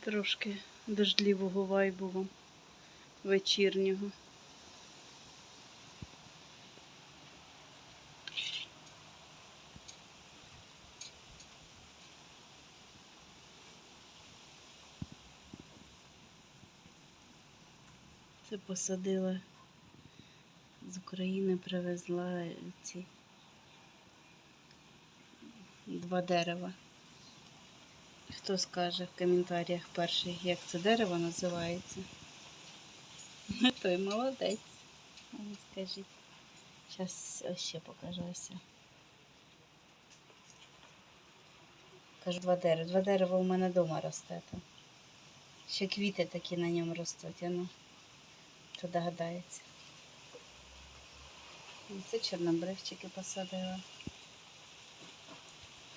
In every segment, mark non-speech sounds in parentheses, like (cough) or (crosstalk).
Трошки дождливого вайбу вам вечірнього. Це посадила з України привезла ці два дерева. Хто скаже в коментарях перший, як це дерево називається? Той молодець. Скажіть. Зараз ще покажу ось. Кажу два дерева. Два дерева у мене вдома росте. Ще квіти такі на ньому ростуть, ну, хто догадається. Це чорнобривчики посадила.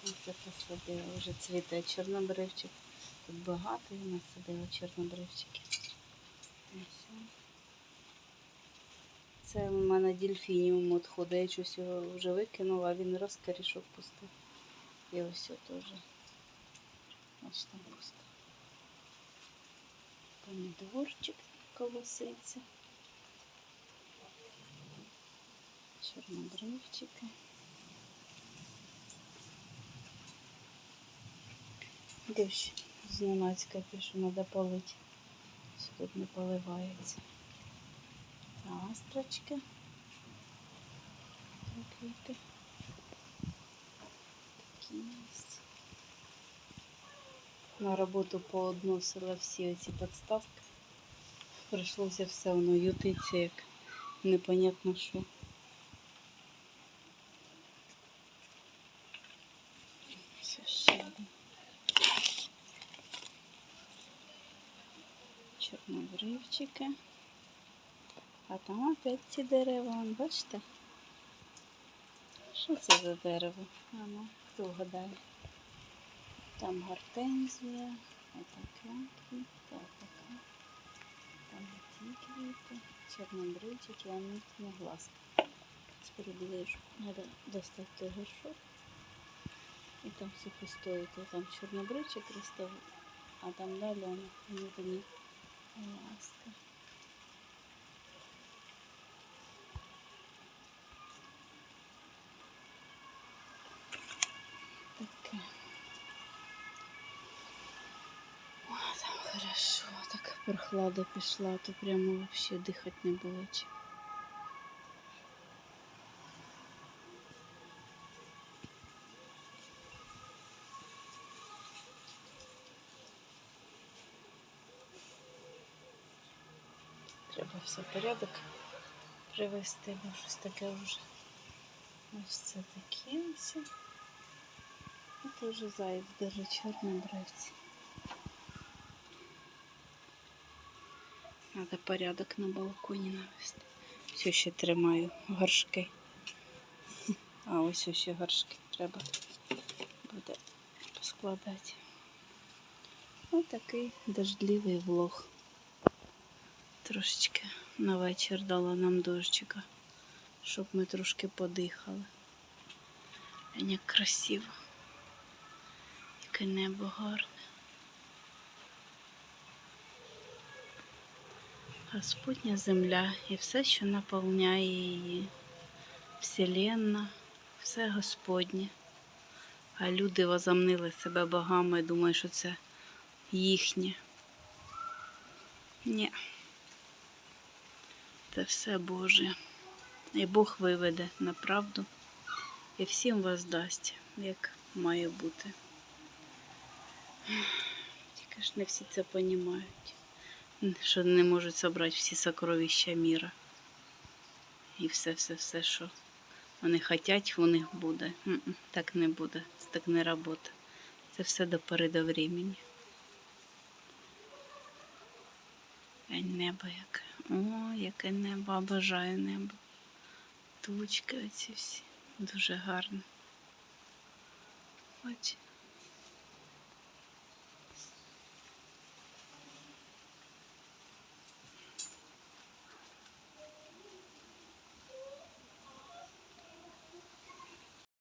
Оце посадила, вже цвіте чорнобривчик. Тут багато я насадила чорнобривчики. Це у мене дельфініум відходить. Я щось його вже викинула, а він раз корішок пустив. І ось теж. Ось там пусто. Помідорчик колоситься. Чорнобривчики. Дощ зненацька пишу, треба полити. Що тут не поливається. Астрочки. Квіти. Такі. На роботу поодносила всі оці підставки. Прийшлося все воно ютиться, як непонятно що. Все ще один. Чорнобривчики. А там опять ці дерева, вон, бачите? Що це за дерево? А ну, хто вгадає? Там гортензія, отака квітка. Там ті квіти, чорнобривчики, а не не глазка. Приближу. Треба достати горшок. І там. То там чорнобривчик росте, а там далі воно О, там хорошо, така прохлада пішла, то прямо вообще дихати не було чим. Треба все порядок привести, бо щось таке вже. Ось це такі ось. Це вже заяць даже чорний бравці. Надо порядок на балконі навести. Все ще тримаю горшки. (laughs) А ось ще горшки треба буде поскладати. Ось такий дождливий влог. Трошечки на вечір дала нам дощика, щоб ми трошки подихали. А Як красиво. Яке небо гарне. Господня земля і все, що наповняє її. Вселенна, все Господнє. А люди возомнили себе богами і думають, що це їхнє. Ні. Це все Боже. І Бог виведе на правду і всім вас дасть, як має бути. Тільки ж не всі це розуміють, що не можуть зібрати всі сокровища міра. І все-все-все, що вони хочуть, у них буде. Так не буде, це так не робота. Це все до пори до времени. Небо яке. О, яке небо, обожаю небо. Тучки оці всі. Дуже гарно. Ось.